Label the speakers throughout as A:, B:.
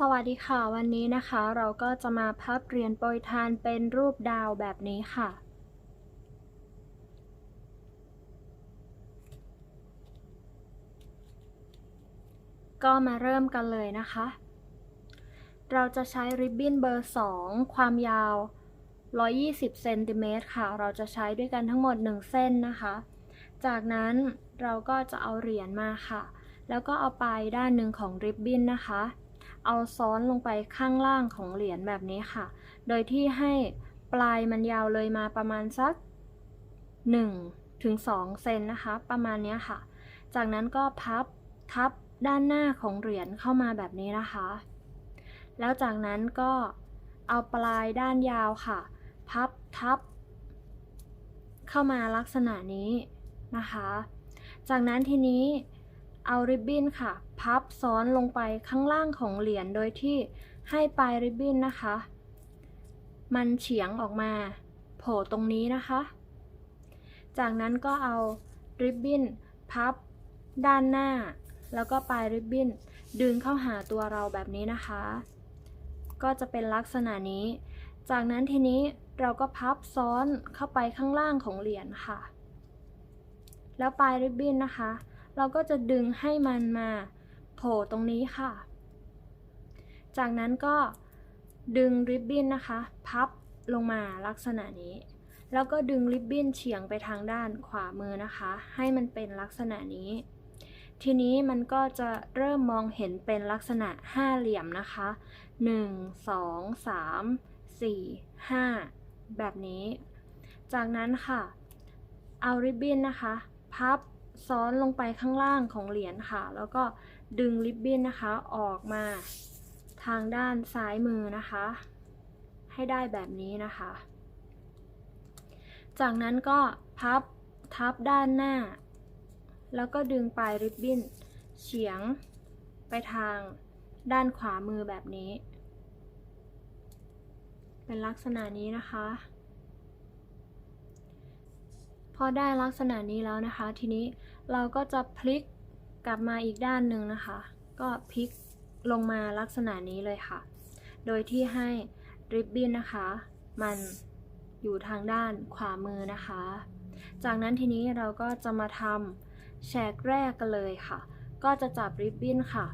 A: สวัสดีค่ะ วันนี้นะคะ เราก็จะมาพับเหรียญโปรยทานเป็นรูปดาวแบบนี้ค่ะ ก็มาเริ่มกันเลยนะคะ เราจะใช้ริบบิ้นเบอร์ 2 ความยาว 120เซนติเมตรค่ะ เราจะใช้ด้วยกันทั้งหมด 1 เส้นนะคะ จากนั้นเราก็จะเอาเหรียญมาค่ะ แล้วก็เอาปลายด้านหนึ่งของริบบิ้นนะคะ เอาซ้อนลงไปข้างล่างของเหรียญแบบนี้ค่ะ โดยที่ให้ปลายมันยาวเลยมาประมาณสัก1ถึง2เซนนะคะ ประมาณนี้ค่ะ จากนั้นก็พับทับด้านหน้าของเหรียญเข้ามาแบบนี้นะคะ แล้วจากนั้นก็เอาปลายด้านยาวค่ะ พับทับ เข้ามาลักษณะนี้นะคะ จากนั้นทีนี้ เอาริบบิ้นค่ะ พับซ้อนลงไปข้างล่างของเหรียญโดยที่ให้ปลายริบบิ้นนะคะ มันเฉียงออกมา โผล่ตรงนี้นะคะ จากนั้นก็เอาริบบิ้นพับด้านหน้า แล้วก็ปลายริบบิ้นดึงเข้าหาตัวเราแบบนี้นะคะ ก็จะเป็นลักษณะนี้ จากนั้นทีนี้เราก็พับซ้อนเข้าไปข้างล่างของเหรียญค่ะ แล้วปลายริบบิ้นนะคะ เราก็จะดึงให้มันมาโผล่ตรงนี้ค่ะ จากนั้นก็ดึงริบบิ้นนะคะ พับลงมาลักษณะนี้ แล้วก็ดึงริบบิ้นเฉียงไปทางด้านขวามือนะคะ ให้มันเป็นลักษณะนี้ ทีนี้มันก็จะเริ่มมองเห็นเป็นลักษณะห้าเหลี่ยมนะคะ 1 2 3 4 5 แบบนี้ จากนั้นค่ะ เอาริบบิ้นนะคะ พับ ซ้อนลงไปข้างล่างของเหรียญค่ะ แล้วก็ดึงริบบิ้นนะคะออกมาทางด้านซ้ายมือนะคะ ให้ได้แบบนี้นะคะ จากนั้นก็พับทับด้านหน้า แล้วก็ดึงปลายริบบิ้นเฉียงไปทางด้านขวามือแบบนี้ เป็นลักษณะนี้นะคะ พอได้ลักษณะนี้แล้วนะคะ ทีนี้เราก็จะพลิกกลับมาอีกด้านหนึ่งนะคะ ก็พลิกลงมาลักษณะนี้เลยค่ะ โดยที่ให้ริบบิ้นนะคะ มันอยู่ทางด้านขวามือนะคะ จากนั้นทีนี้เราก็จะมาทำแฉกแรกกันเลยค่ะ ก็จะจับริบบิ้นค่ะ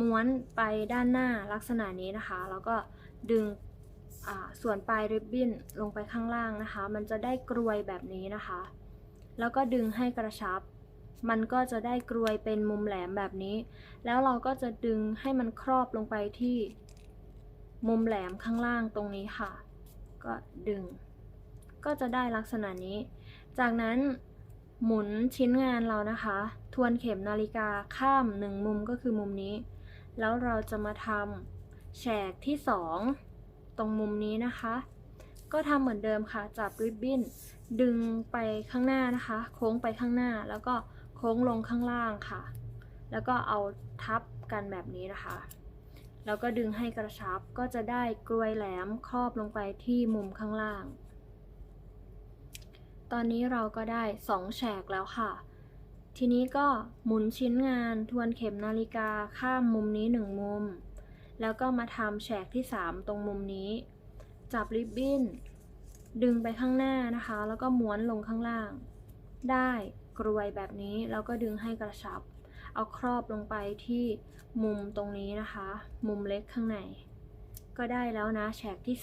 A: ม้วนไปด้านหน้าลักษณะนี้นะคะ แล้วก็ดึง ส่วนปลายริบบิ้นลงไปข้างล่างนะคะ มันจะได้กรวยแบบนี้นะคะ แล้วก็ดึงให้กระชับ มันก็จะได้กรวยเป็นมุมแหลมแบบนี้ แล้วเราก็จะดึงให้มันครอบลงไปที่ มุมแหลมข้างล่างตรงนี้ค่ะ ก็ดึง ก็จะได้ลักษณะนี้ จากนั้นหมุนชิ้นงานเรานะคะ ทวนเข็มนาฬิกาข้ามหนึ่งมุมก็คือมุมนี้ แล้วเราจะมาทำแฉกที่สอง ตรงมุมนี้นะคะ ก็ทำเหมือนเดิมค่ะ จับริบบิ้น ดึงไปข้างหน้านะคะ โค้งไปข้างหน้า แล้วก็โค้งลงข้างล่างค่ะ แล้วก็เอาทับกันแบบนี้นะคะ แล้วก็ดึงให้กระชับ ก็จะได้กลวยแหลมครอบลงไปที่มุมข้างล่าง ตอนนี้เราก็ได้สองแฉกแล้วค่ะทีนี้ก็หมุนชิ้นงานทวนเข็มนาฬิกาข้ามมุมนี้หนึ่งมุม แล้วก็มาทำแฉกที่ 3 ตรงมุมนี้ จับริบบิ้น ดึงไปข้างหน้านะคะ แล้วก็ม้วนลงข้างล่าง ได้กรวยแบบนี้ แล้วก็ดึงให้กระชับ เอาครอบลงไปที่มุมตรงนี้นะคะ มุมเล็กข้างใน ก็ได้แล้วนะแฉกที่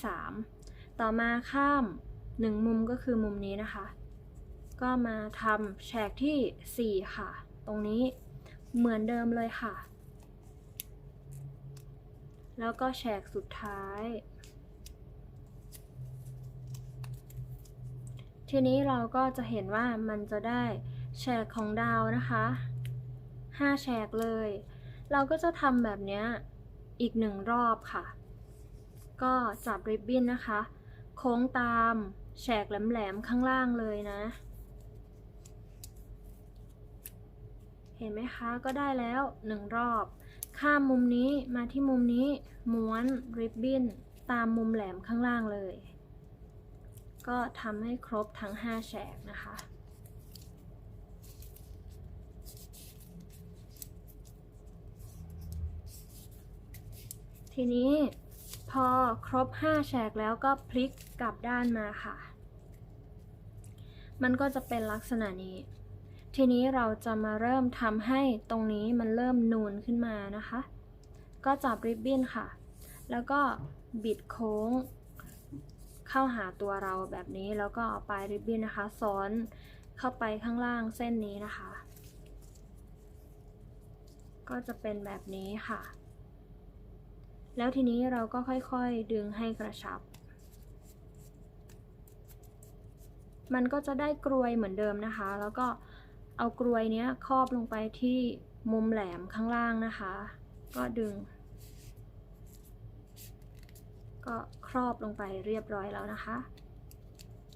A: 3 ต่อมาข้าม1มุมก็คือมุมนี้นะคะ ก็มาทำแฉกที่ 4 ค่ะ ตรงนี้เหมือนเดิมเลยค่ะ แล้วก็แฉกสุดท้าย ทีนี้เราก็จะเห็นว่ามันจะได้แฉกของดาวนะคะ5แฉกเลย เราก็จะทำแบบนี้อีกหนึ่งรอบค่ะ ก็จับริบบิ้นนะคะ โค้งตามแฉกแหลมๆข้างล่างเลยนะ เห็นไหมคะ ก็ได้แล้วหนึ่งรอบ ข้ามมุมนี้มาที่มุมนี้ม้วนริบบิ้นตามมุมแหลมข้างล่างเลย ก็ทำให้ครบทั้ง 5 แฉกนะคะทีนี้พอครบ 5 แฉกแล้วก็พลิกกลับด้านมาค่ะ มันก็จะเป็นลักษณะนี้ ทีนี้เราจะมาเริ่มทำให้ตรงนี้มันเริ่มนูนขึ้นมานะคะ ก็จับริบบิ้นค่ะ แล้วก็บิดโค้ง เข้าหาตัวเราแบบนี้แล้วก็เอาปลายริบบิ้นนะคะซ้อนเข้าไปข้างล่างเส้นนี้นะคะ ก็จะเป็นแบบนี้ค่ะ แล้วทีนี้เราก็ค่อยๆดึงให้กระชับ มันก็จะได้กรวยเหมือนเดิมนะคะ แล้วก็ เอากรวยเนี้ยครอบลงไปที่มุมแหลมข้างล่างนะคะ ก็ดึง ก็ครอบลงไปเรียบร้อยแล้วนะคะ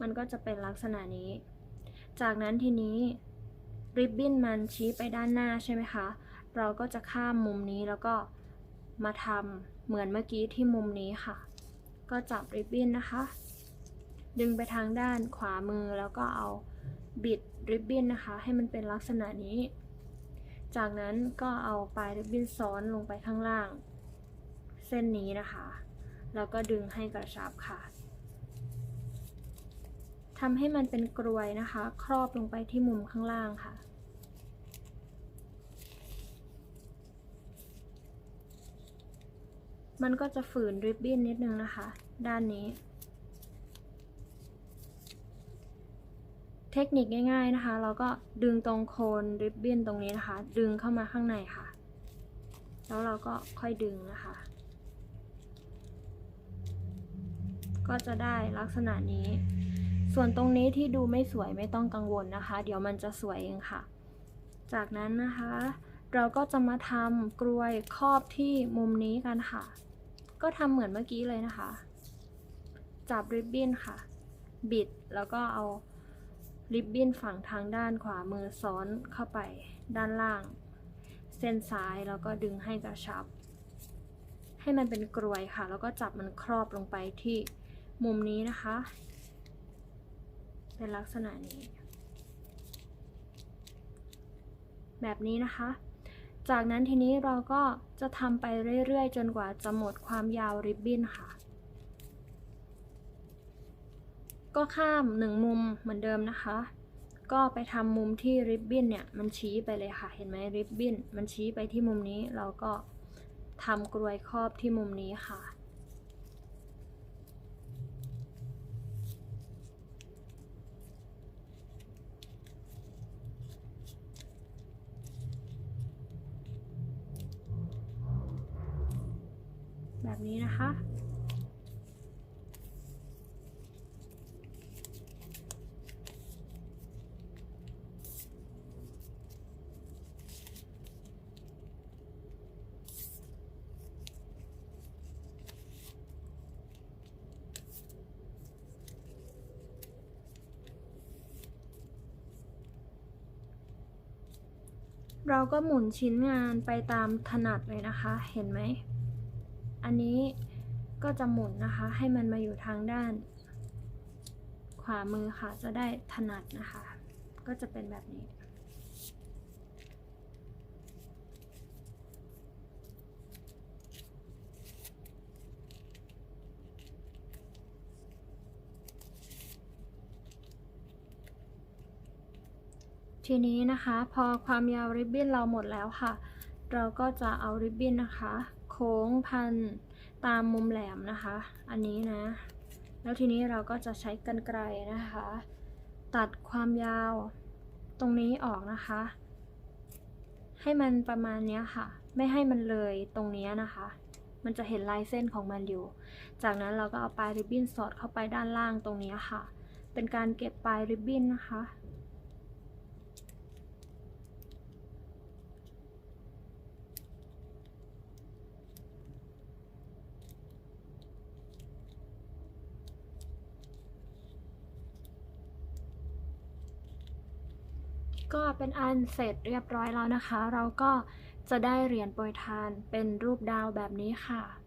A: มันก็จะเป็นลักษณะนี้ จากนั้นทีนี้ริบบิ้นมันชี้ไปด้านหน้าใช่ไหมคะ เราก็จะข้ามมุมนี้แล้วก็มาทำเหมือนเมื่อกี้ที่มุมนี้ค่ะ ก็จับริบบิ้นนะคะ ดึงไปทางด้านขวามือแล้วก็เอา บิดริบบิ้นนะคะ ให้มันเป็นลักษณะนี้ จากนั้นก็เอาปลายริบบิ้นซ้อนลงไปข้างล่าง เส้นนี้นะคะ แล้วก็ดึงให้กระชับค่ะทำให้มันเป็นกรวยนะคะ ครอบลงไปที่มุมข้างล่างค่ะ มันก็จะฝืนริบบิ้นนิดนึงนะคะ ด้านนี้ เทคนิคง่าย ๆนะคะ เราก็ดึงตรงโคนริบบิ้นตรงนี้นะคะ ดึงเข้ามาข้างในค่ะ แล้วเราก็ค่อยดึงนะคะ ก็จะได้ลักษณะนี้ ส่วนตรงนี้ที่ดูไม่สวยไม่ต้องกังวลนะคะ เดี๋ยวมันจะสวยเองค่ะ จากนั้นนะคะ เราก็จะมาทำกลวยครอบที่มุมนี้กันค่ะ ก็ทำเหมือนเมื่อกี้เลยนะคะ จับริบบิ้นค่ะ บิดแล้วก็เอา ริบบิ้นฝั่งทางด้านขวามือซ้อนเข้าไปด้านล่าง เส้นซ้ายแล้วก็ดึงให้กระชับ ให้มันเป็นกลวยค่ะ แล้วก็จับมันครอบลงไปที่มุมนี้นะคะ เป็นลักษณะนี้ แบบนี้นะคะ จากนั้นทีนี้เราก็จะทำไปเรื่อยๆ จนกว่าจะหมดความยาวริบบิ้นค่ะ ก็ข้ามหนึ่งมุมเหมือนเดิมนะคะ ก็ไปทำมุมที่ริบบิ้นเนี่ยมันชี้ไปเลยค่ะ เห็นไหมริบบิ้นมันชี้ไปที่มุมนี้ เราก็ทำกลวยครอบที่มุมนี้ค่ะ แบบนี้นะคะ เราก็หมุนชิ้นงานไปตามถนัดเลยนะคะ เห็นไหม อันนี้ก็จะหมุนนะคะ ให้มันมาอยู่ทางด้าน ขวามือค่ะ จะได้ถนัดนะคะ ก็จะเป็นแบบนี้ ทีนี้นะคะพอความยาวริบบิ้นเราหมดแล้วค่ะ เราก็จะเอาริบบิ้นนะคะ โค้งพันตามมุมแหลมนะคะ อันนี้นะ แล้วทีนี้เราก็จะใช้กรรไกรนะคะ ตัดความยาวตรงนี้ออกนะคะ ให้มันประมาณนี้ค่ะ ไม่ให้มันเลยตรงนี้นะคะ มันจะเห็นลายเส้นของมันอยู่ จากนั้นเราก็เอาปลายริบบิ้นสอดเข้าไปด้านล่างตรงนี้ค่ะ เป็นการเก็บปลายริบบิ้นนะคะ ก็เป็นอันเสร็จเรียบร้อยแล้วนะคะ เราก็จะได้เหรียญโปรยทานเป็นรูปดาวแบบนี้ค่ะ